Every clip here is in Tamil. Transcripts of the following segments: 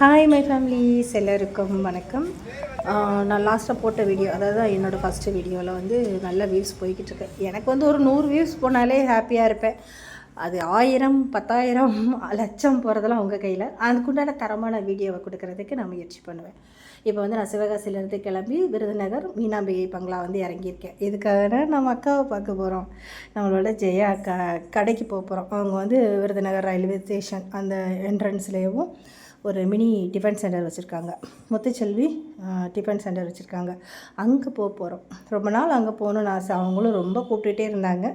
ஹாய் மை ஃபேமிலிஸ் எல்லாருக்கும் வணக்கம். நான் லாஸ்ட்டாக போட்ட வீடியோ அதாவது என்னோடய ஃபஸ்ட்டு வீடியோவில் வந்து நல்ல வியூஸ் போய்கிட்டு இருக்கேன் எனக்கு வந்து ஒரு நூறு வியூஸ் போனாலே ஹாப்பியாக இருப்பேன். அது ஆயிரம் பத்தாயிரம் லட்சம் போகிறதெல்லாம் உங்கள் கையில். அதுக்குண்டான தரமான வீடியோவை கொடுக்கறதுக்கு நான் முயற்சி பண்ணுவேன். இப்போ வந்து நான் சிவகாசியிலேருந்து கிளம்பி விருதுநகர் மீனாம்பிகை பங்களா வந்து இறங்கியிருக்கேன். இதுக்காக நம்ம அக்காவை பார்க்க போகிறோம் நம்மளோட ஜெயா அக்கா கடைக்கு போக போகிறோம் அவங்க வந்து விருதுநகர் ரயில்வே ஸ்டேஷன் அந்த என்ட்ரன்ஸ்லேயும் ஒரு மினி டிஃபன் சென்டர் வச்சுருக்காங்க. முத்துச்செல்வி டிஃபன் சென்டர் வச்சுருக்காங்க. அங்கே போக போகிறோம் ரொம்ப நாள் அங்கே போகணும்னு ஆசை. அவங்களும் ரொம்ப கூப்பிட்டுட்டே இருந்தாங்க.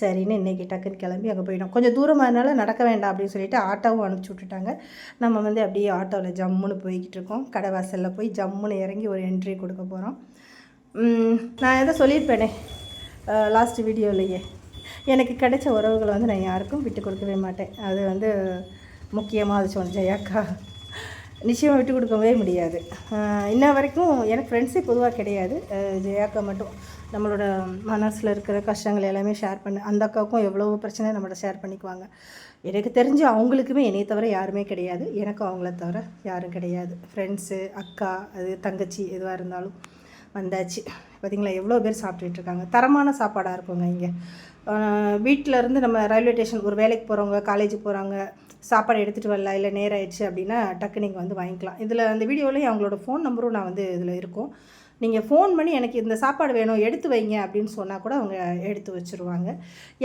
சரின்னு இன்றைக்கி டக்குன்னு கிளம்பி அங்கே போயிட்டோம். கொஞ்சம் தூரமாக இருந்தாலும் நடக்க வேண்டாம் அப்படின்னு சொல்லிட்டு ஆட்டோவும் அனுப்பிச்சி விட்டுட்டாங்க. நம்ம வந்து அப்படியே ஆட்டோவில் ஜம்முன்னு போய்கிட்டு இருக்கோம். கடை வாசலில் போய் ஜம்முன்னு இறங்கி ஒரு என்ட்ரி கொடுக்க போகிறோம் நான் எதை சொல்லியிருப்பேனே லாஸ்ட் வீடியோலையே எனக்கு கிடைச்ச உறவுகளை வந்து நான் யாருக்கும் விட்டு கொடுக்கவே மாட்டேன். அது வந்து முக்கியமாக அது சொன்ன ஜெயாக்கா. நிச்சயமாக விட்டு கொடுக்கவே முடியாது. இன்ன வரைக்கும் எனக்கு ஃப்ரெண்ட்ஸே பொதுவாக கிடையாது. ஜெயாக்கா மட்டும் நம்மளோட மனசில் இருக்கிற கஷ்டங்கள் எல்லாமே ஷேர் பண்ண அந்த அக்காவுக்கும் எவ்வளோ பிரச்சனை நம்மள்ட்ட ஷேர் பண்ணிக்குவாங்க. எனக்கு தெரிஞ்சு அவங்களுக்குமே என்னை தவிர யாருமே கிடையாது. எனக்கும் அவங்கள தவிர யாரும் கிடையாது. ஃப்ரெண்ட்ஸு அக்கா அது தங்கச்சி எதுவாக இருந்தாலும் வந்தாச்சு. பார்த்தீங்களா எவ்வளோ பேர் சாப்பிட்டுட்டு இருக்காங்க. தரமான சாப்பாடாக இருக்குங்க இங்கே. வீட்டிலருந்து நம்ம ரயில்வே ஸ்டேஷன் ஒரு வேலைக்கு போகிறவங்க காலேஜ் போகிறாங்க சாப்பாடு எடுத்துகிட்டு வரல இல்லை நேரம் ஆயிடுச்சு அப்படின்னா டக்கு நீங்கள் வந்து வாங்கிக்கலாம். இதில் அந்த வீடியோலையும் அவங்களோட ஃபோன் நம்பரும் நான் வந்து இதில் இருக்கும். நீங்கள் ஃபோன் பண்ணி எனக்கு இந்த சாப்பாடு வேணும் எடுத்து வைங்க அப்படின்னு சொன்னால் கூட அவங்க எடுத்து வச்சுருவாங்க.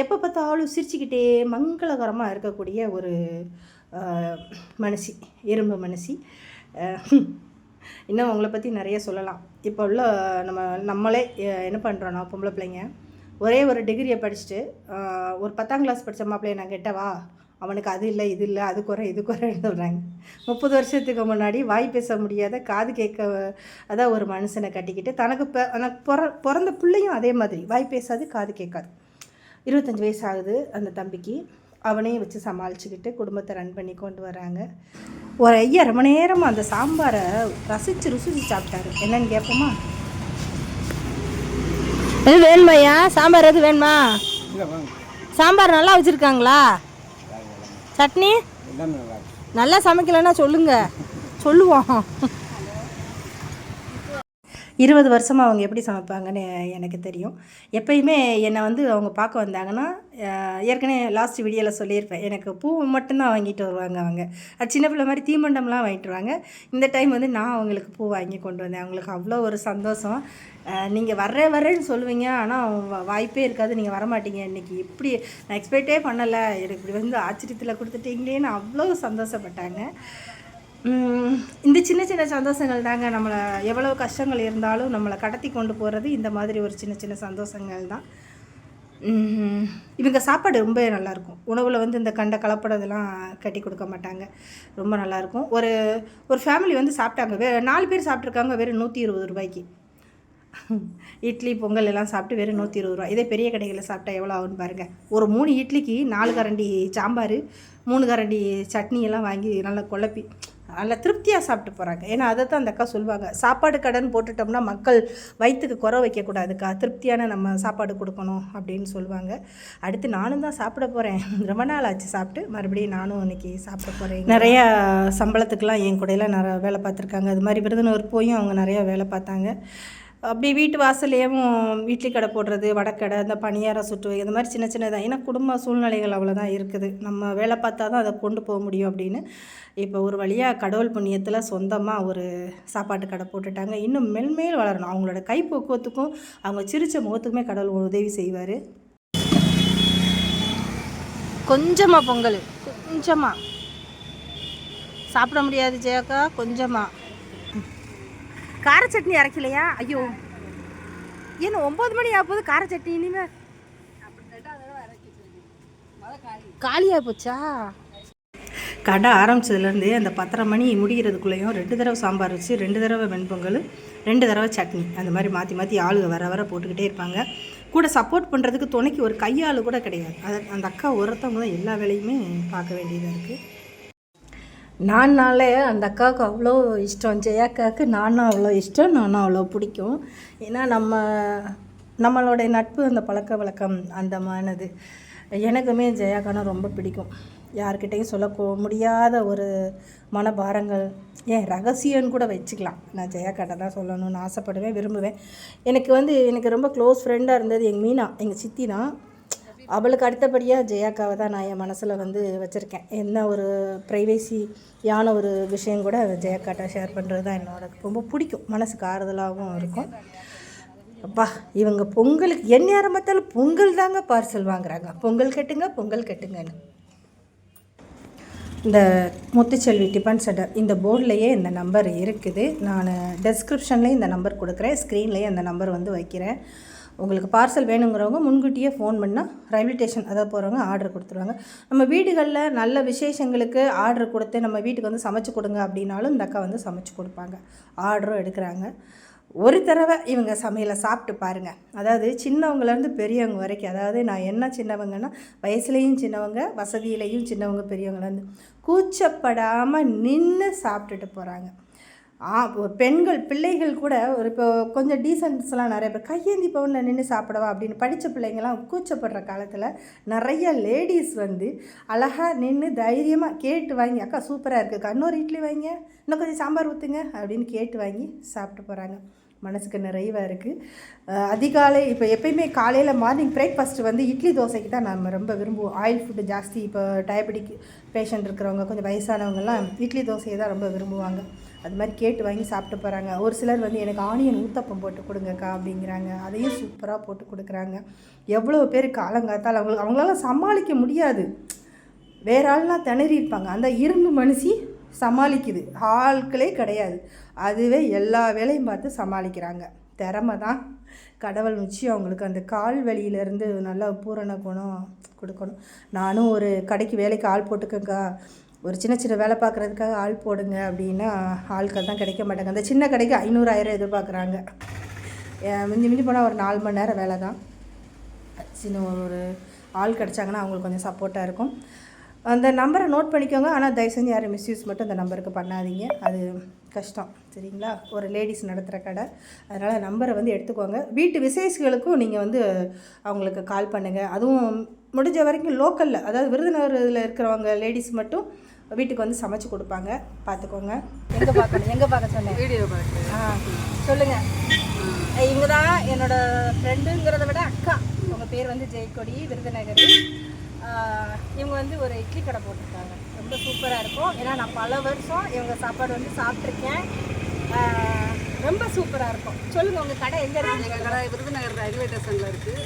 எப்போ பார்த்தாலும் சிரிச்சுக்கிட்டே மங்களகரமாக இருக்கக்கூடிய ஒரு மனசி மனுஷி இரும்பு மனுஷி இன்னும் அவங்கள பற்றி நிறைய சொல்லலாம். இப்போ உள்ள நம்ம நம்மளே என்ன பண்ணுறோன்னா பொம்பளை பிள்ளைங்க? ஒரே ஒரு டிகிரியை படிச்சுட்டு ஒரு பத்தாம் கிளாஸ் படித்த மாப்பிள்ளைய நான் கெட்டவா? அவனுக்கு அது இல்லை இது இல்லை அது குறை இது குறைன்னு சொல்கிறாங்க முப்பது வருஷத்துக்கு முன்னாடி வாய் பேச முடியாத காது கேட்க அதான் ஒரு மனுஷனை கட்டிக்கிட்டு தனக்கு பெ எனக்கு பிற பிறந்த பிள்ளையும் அதே மாதிரி. வாய் பேசாது காது கேட்காது. இருபத்தஞ்சி வயசு ஆகுது அந்த தம்பிக்கு. அவனையும் வச்சு சமாளிச்சுக்கிட்டு குடும்பத்தை ரன் பண்ணி கொண்டு வராங்க ஒரு ஐயா ரொம்ப நேரமாக அந்த சாம்பாரை ரசித்து ருசிச்சு சாப்பிட்டாரு. என்னன்னு கேட்போமா இது வேணுமாய்யா? சாம்பார் எது வேணுமா? சாம்பார் நல்லா வச்சுருக்காங்களா? சட்னி? நல்லா சமைக்கலன்னா சொல்லுங்கள் சொல்லுவோம். இருபது வருஷமாக அவங்க எப்படி சமைப்பாங்கன்னு எனக்கு தெரியும். எப்பயுமே என்னை வந்து அவங்க பார்க்க வந்தாங்கன்னா ஏற்கனவே லாஸ்ட் வீடியோவில் சொல்லியிருப்பேன். எனக்கு பூ மட்டும்தான் வாங்கிட்டு வருவாங்க அவங்க. அது சின்ன பிள்ளை மாதிரி தீமண்டம்லாம் வாங்கிட்டு வருவாங்க. இந்த டைம் வந்து நான் அவங்களுக்கு பூ வாங்கி கொண்டு வந்தேன். அவங்களுக்கு அவ்வளோ ஒரு சந்தோஷம். நீங்கள் வர வரேன்னு சொல்லுவீங்க. ஆனால் வாய்ப்பே இருக்காது. நீங்கள் வரமாட்டீங்க. இன்றைக்கி இப்படி நான் எக்ஸ்பெக்டே பண்ணலை. எனக்கு இப்படி வந்து ஆச்சரியத்தில் கொடுத்துட்டீங்களேன்னு அவ்வளோ சந்தோஷப்பட்டாங்க. இந்த சின்ன சின்ன சந்தோஷங்கள் தாங்க நம்மளை எவ்வளோ கஷ்டங்கள் இருந்தாலும் நம்மளை கடத்தி கொண்டு போகிறது இந்த மாதிரி ஒரு சின்ன சின்ன சந்தோஷங்கள் தான். இவங்க சாப்பாடு ரொம்ப நல்லாயிருக்கும். உணவில் வந்து இந்த கண்ட கலப்படதெல்லாம் கட்டி கொடுக்க மாட்டாங்க. ரொம்ப நல்லாயிருக்கும். ஒரு ஒரு ஃபேமிலி வந்து சாப்பிட்டாங்க. வே நாலு பேர் சாப்பிட்ருக்காங்க வெறும் நூற்றி இருபது ரூபாய்க்கு. இட்லி பொங்கல் எல்லாம் சாப்பிட்டு வெறும் நூற்றி இருபது ரூபா இதே பெரிய கடைகளில் சாப்பிட்டா எவ்வளோ ஆகுன்னு பாருங்கள் ஒரு மூணு இட்லிக்கு நாலு கரண்டி சாம்பார் மூணு கரண்டி சட்னி எல்லாம் வாங்கி நல்லா குழப்பி. நல்லா திருப்தியாக சாப்பிட்டு போகிறாங்க ஏன்னா அதை தான் அந்த அக்கா சொல்லுவாங்க. சாப்பாடு கடன் போட்டுட்டோம்னா மக்கள் வயிற்றுக்கு குறை வைக்கக்கூடாதுக்கா. திருப்தியான நம்ம சாப்பாடு கொடுக்கணும் அப்படின்னு சொல்லுவாங்க. அடுத்து நானும் தான் சாப்பிட போகிறேன் ரொம்ப நாள் ஆச்சு சாப்பிட்டு. மறுபடியும் நானும் இன்றைக்கி சாப்பிட போகிறேன் நிறையா சம்பளத்துக்கெலாம் என் கூடையெல்லாம் நிறைய வேலை பார்த்துருக்காங்க. அது மாதிரி விருதுநகர் போயும் அவங்க நிறையா வேலை பார்த்தாங்க. அப்படி வீட்டு வாசல்லையும் இட்லி கடை போடுறது வடக்கடை இந்த பணியாரம் சுட்டு இந்த மாதிரி சின்ன சின்னதாக ஏன்னா குடும்ப சூழ்நிலைகள் அவ்வளோதான் இருக்குது. நம்ம வேலை பார்த்தா தான் அதை கொண்டு போக முடியும் அப்படின்னு. இப்போ ஒரு வழியாக கடவுள் புண்ணியத்தில் சொந்தமாக ஒரு சாப்பாட்டு கடை போட்டுட்டாங்க. இன்னும் மென்மேல் வளரணும். அவங்களோட கைப்போக்குவத்துக்கும் அவங்க சிரித்த முகத்துக்குமே கடவுள் உதவி செய்வார். கொஞ்சமாக பொங்கல். கொஞ்சமாக சாப்பிட முடியாது ஜெயக்கா கொஞ்சமாக கார சட்னி அரைக்கலையா? ஐயோ. ஏன்னா ஒம்பது மணி ஆகும்போது கார சட்னி இனிமே? காலியாக போச்சா? கடை ஆரம்பிச்சதுலேருந்தே அந்த பத்தரை மணி முடிகிறதுக்குள்ளேயும் ரெண்டு தடவை சாம்பார் வச்சு ரெண்டு தடவை வெண்பொங்கல் ரெண்டு தடவை சட்னி. அந்த மாதிரி மாற்றி மாற்றி ஆளுக வர வர போட்டுக்கிட்டே இருப்பாங்க. கூட சப்போர்ட் பண்ணுறதுக்கு துணைக்கு ஒரு கையாள் கூட கிடையாது. அது அந்த அக்கா ஒருத்தவங்க தான் எல்லா வேலையுமே பார்க்க வேண்டியதாக இருக்குது நான்னாலே அந்த அக்காவுக்கு அவ்வளோ இஷ்டம் ஜெயாக்காவுக்கு நானும் அவ்வளோ இஷ்டம் நானும் அவ்வளோ பிடிக்கும். ஏன்னா நம்ம நம்மளுடைய நட்பு அந்த பழக்க வழக்கம் அந்த மானது. எனக்குமே ஜெயாக்கானா ரொம்ப பிடிக்கும். யார்கிட்டையும் சொல்ல முடியாத ஒரு மனபாரங்கள். ஏன் ரகசியம்னு கூட வச்சுக்கலாம். நான் ஜெயா தான் சொல்லணும்னு ஆசைப்படுவேன் விரும்புவேன். எனக்கு வந்து எனக்கு ரொம்ப க்ளோஸ் ஃப்ரெண்டாக இருந்தது எங்கள் மீனா எங்கள் சித்தி தான் அவளுக்கு அடுத்தபடியாக ஜெயாக்காவை தான் நான் என் மனசில் வந்து வச்சுருக்கேன். என்ன ஒரு ப்ரைவேசியான ஒரு விஷயம் கூட ஜெயாக்காட்ட ஷேர் பண்ணுறது தான் என்னோட ரொம்ப பிடிக்கும். மனசுக்கு ஆறுதலாகவும் இருக்கும். அப்பா இவங்க பொங்கலுக்கு என் நேரம் பார்த்தாலும் பொங்கல் தாங்க பார்சல் வாங்குறாங்க. பொங்கல் கட்டுங்க பொங்கல் கட்டுங்கன்னு. இந்த முத்துச்செல்வி டிஃபன் சென்டர் இந்த போர்ட்லேயே இந்த நம்பர் இருக்குது. நான் டெஸ்கிரிப்ஷன்லேயும் இந்த நம்பர் கொடுக்குறேன். ஸ்க்ரீன்லேயே அந்த நம்பர் வந்து வைக்கிறேன். உங்களுக்கு பார்சல் வேணுங்கிறவங்க முன்கூட்டியே ஃபோன் பண்ணால் ரயில்வே ஸ்டேஷன் அதாவது போகிறவங்க ஆர்டர் கொடுத்துருவாங்க. நம்ம வீடுகளில் நல்ல விசேஷங்களுக்கு ஆர்டர் கொடுத்து நம்ம வீட்டுக்கு வந்து சமைச்சு கொடுங்க அப்படின்னாலும் இந்த அக்கா வந்து சமைச்சு கொடுப்பாங்க. ஆர்டரும் எடுக்கிறாங்க. ஒரு தடவை இவங்க சமையலை சாப்பிட்டு பாருங்கள் அதாவது சின்னவங்கலேருந்து பெரியவங்க வரைக்கும் அதாவது நான் என்ன சின்னவங்கன்னா வயசுலேயும் சின்னவங்க வசதியிலையும் சின்னவங்க பெரியவங்கலேருந்து கூச்சப்படாமல் நின்று சாப்பிட்டுட்டு போகிறாங்க ஆ பெண்கள் பிள்ளைகள் கூட ஒரு இப்போ கொஞ்சம் டீசன்ஸ்லாம் நிறைய பேர் கையேந்தி பவுனில் நின்று சாப்பிடவா? அப்படின்னு படித்த பிள்ளைங்கள்லாம் கூச்சப்படுற காலத்தில் நிறைய லேடிஸ் வந்து அழகாக நின்று தைரியமாக கேட்டு வாங்கி அக்கா சூப்பராக இருக்குது இன்னொரு இட்லி வைங்க இன்னும் கொஞ்சம் சாம்பார் ஊற்றுங்க அப்படின்னு கேட்டு வாங்கி சாப்பிட்டு போகிறாங்க மனசுக்கு நிறைவாக இருக்குது அதிகாலை இப்போ எப்பயுமே காலையில் மார்னிங் பிரேக்ஃபாஸ்ட்டு வந்து இட்லி தோசைக்கு தான் நம்ம ரொம்ப விரும்புவோம். ஆயில் ஃபுட்டு ஜாஸ்தி இப்போ டயபெட்டிக் பேஷண்ட் இருக்கிறவங்க கொஞ்சம் வயசானவங்கலாம் இட்லி தோசையை தான் ரொம்ப விரும்புவாங்க. அது மாதிரி கேட்டு வாங்கி சாப்பிட்டு போகிறாங்க ஒரு சிலர் வந்து எனக்கு ஆனியன் ஊத்தப்பம் போட்டு கொடுங்கக்கா அப்படிங்கிறாங்க. அதையும் சூப்பராக போட்டு கொடுக்குறாங்க. எவ்வளோ பேர் காலங்காத்தால் அவங்களுக்கு அவங்களால சமாளிக்க முடியாது. வேற ஆள்லாம் திணறி இருப்பாங்க. அந்த இரும்பு மனுஷி சமாளிக்குது. ஆட்களே கிடையாது. அதுவே எல்லா வேலையும் பார்த்து சமாளிக்கிறாங்க. திறமை தான். கடவுள் நிச்சயம் அவங்களுக்கு அந்த கால் வலியிலேருந்து நல்லா பூரண குணம் கொடுக்கணும். நானும் ஒரு கடைக்கு வேலைக்கு ஆள் போட்டுக்கேங்க்கா ஒரு சின்ன சின்ன வேலை பார்க்குறதுக்காக ஆள் போடுங்க அப்படின்னா ஆட்கள் தான் கிடைக்க மாட்டாங்க. அந்த சின்ன கடைக்கு ஐநூறு ஆயிரம் எதிர்பார்க்குறாங்க மிஞ்சி மிஞ்சி போனால் ஒரு நாலு மணி நேரம் வேலை தான். சின்ன ஒரு ஆள் கிடச்சாங்கன்னா அவங்களுக்கு கொஞ்சம் சப்போர்ட்டாக இருக்கும். அந்த நம்பரை நோட் பண்ணிக்கோங்க. ஆனால் தயவு செஞ்சு யாரும் மிஸ்யூஸ் மட்டும் அந்த நம்பருக்கு பண்ணாதீங்க. அது கஷ்டம். சரிங்களா? ஒரு லேடிஸ் நடத்துகிற கடை. அதனால் நம்பரை வந்து எடுத்துக்கோங்க. வீட்டு விசேஷங்களுக்கும் நீங்கள் வந்து அவங்களுக்கு கால் பண்ணுங்கள் அதுவும் முடிஞ்ச வரைக்கும் லோக்கலில் அதாவது விருதுநகரில் இருக்கிறவங்க லேடிஸ் மட்டும் வீட்டுக்கு வந்து சமைச்சு கொடுப்பாங்க. பார்த்துக்கோங்க எங்கே பார்க்கணும்? எங்கே பார்க்க சொன்னேன்? வீடியோ பார்த்து ஆ சொல்லுங்கள் இவங்க தான் என்னோட ஃப்ரெண்டுங்கிறத விட அக்கா. உங்கள் பேர் வந்து ஜெயக்கொடி விருதுநகர். இவங்க வந்து ஒரு இட்லி கடை போட்டிருக்காங்க. ரொம்ப சூப்பராக இருக்கும். ஏன்னா நான் பல வருஷம் இவங்க சாப்பாடு வந்து சாப்பிட்ருக்கேன் ரொம்ப சூப்பராக இருக்கும். சொல்லுங்கள் உங்கள் கடை எங்கே இருக்குங்க எங்கள் கடை விருதுநகர் ரயில்வே ஸ்டேஷனில் இருக்குது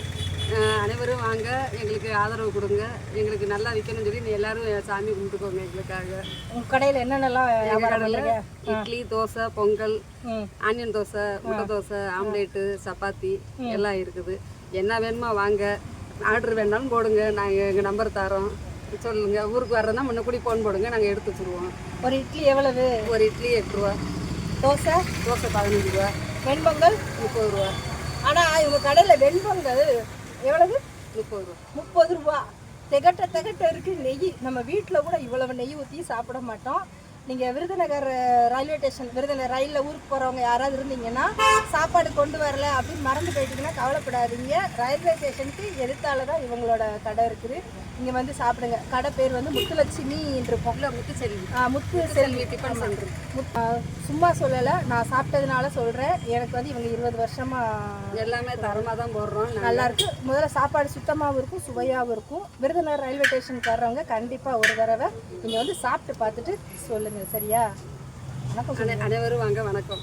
அனைவரும் வாங்க எங்களுக்கு ஆதரவு கொடுங்க. எங்களுக்கு நல்லா விற்கணும்னு சொல்லி எல்லாரும் சாமி கும்பிட்டுக்கோங்க எங்களுக்காக. உங்கள் கடையில் என்னென்னலாம் வியாபாரம் இட்லி தோசை பொங்கல் ஆனியன் தோசை முட்டை தோசை ஆம்லேட்டு சப்பாத்தி எல்லாம் இருக்குது. என்ன வேணுமோ வாங்க. ஆர்டர் வேணாலும் போடுங்க. நாங்கள் எங்கள் நம்பர் தரோம். சொல்லுங்க. ஊருக்கு வர்றதுனா முன்னக்கூடி ஃபோன் போடுங்க. நாங்கள் எடுத்து வச்சுருவோம். ஒரு இட்லி எவ்வளவு? ஒரு இட்லி எட்டு ரூபா. தோசை? தோசை பதினஞ்சு ரூபா. வெண்பொங்கல்? முப்பது ரூபா. ஆனால் இவங்க கடையில் வெண்பொங்கல் எவ்வளவு? முப்பது ரூபா. முப்பது ரூபா. திகட்ட திகட்ட இருக்கு நெய். நம்ம வீட்டில் கூட இவ்வளவு நெய் ஊற்றி சாப்பிட மாட்டோம். நீங்கள் விருதுநகர் ரயில்வே ஸ்டேஷன் விருதுநகர் ரயிலில் ஊருக்கு போகிறவங்க யாராவது இருந்தீங்கன்னா சாப்பாடு கொண்டு வரல அப்படின்னு மறந்து போயிட்டீங்கன்னா கவலைப்படாதீங்க. ரயில்வே ஸ்டேஷனுக்கு எதிர்த்தால தான் இவங்களோட கடை இருக்குது. இங்கே வந்து சாப்பிடுங்க. கடை பேர் வந்து முத்துலட்சுமி இருக்கும் இல்லை முத்துச்செல்வி ஆ, முத்து செல்வி டிஃபன் சென்டர் முத்- சும்மா சொல்லலை. நான் சாப்பிட்டதுனால சொல்கிறேன் எனக்கு வந்து இவங்க இருபது வருஷமாக எல்லாமே தரமாக தான் போடுறோம் நாங்க நல்லா இருக்கு. முதல்ல சாப்பாடு சுத்தமாகவும் இருக்கும் சுவையாகவும் இருக்கும். விருதுநகர் ரயில்வே ஸ்டேஷனுக்கு வர்றவங்க கண்டிப்பாக ஒரு தடவை நீங்கள் வந்து சாப்பிட்டு பார்த்துட்டு சொல்லுங்கள் சரியா? வணக்கம் அனை- அனைவரும் வாங்க வணக்கம்.